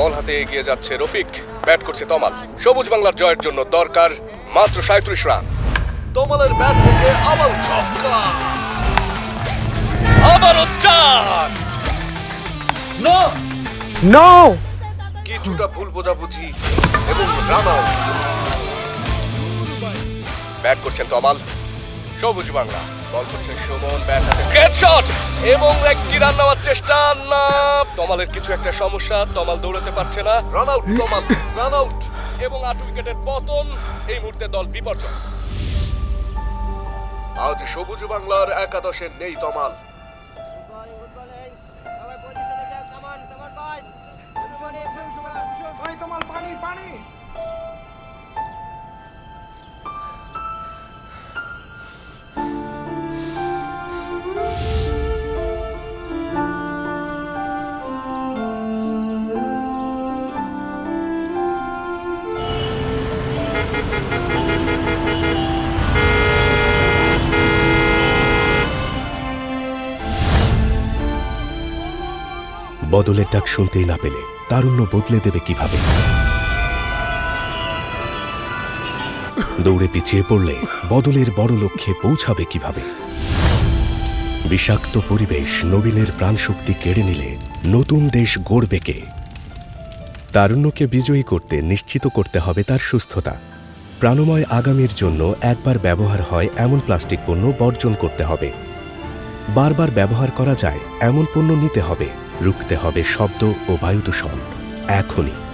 বল হাতে এগিয়ে যাচ্ছে রফিক। ব্যাট করছে তমাল। সবুজ বাংলার জয়ের জন্য দরকার মাত্র সাঁত্রিশ রান। তমালের ব্যাট থেকে আবার ছক্কা। আবারও চার। নো কিছুটা ভুল বোঝাবুঝি এবং রান আউট ব্যাট করছেন তমাল। সবুজ বাংলা। বল করছেন সুমন, ব্যাট হাতে গ্রেট শট এবং একটি রান নেওয়ার চেষ্টা। না, তমালের কিছু একটা সমস্যা, তমাল দৌড়াতে পারছে না। Run out Tamal run out এবং আট উইকেটের পতন, এই মুহূর্তে দল বিপর্যয়। আজ সবুজ বাংলার একাদশে নেই তমাল, পানি পানি। বদলের ডাক শুনতেই না পেলে তারুণ্য বদলে দেবে কীভাবে? দৌড়ে পিছিয়ে পড়লে বদলের বড় লক্ষ্যে পৌঁছাবে কীভাবে? বিষাক্ত পরিবেশ নবীনের প্রাণশক্তি কেড়ে নিলে নতুন দেশ গড়বে কে? তারুণ্যকে বিজয়ী করতে, নিশ্চিত করতে হবে তার সুস্থতা। প্রাণময় আগামীর জন্য একবার ব্যবহার হয় এমন প্লাস্টিক পণ্য বর্জন করতে হবে। বারবার ব্যবহার করা যায় এমন পণ্য নিতে হবে। রুখতে হবে শব্দ ও বায়ু দূষণ এখনই।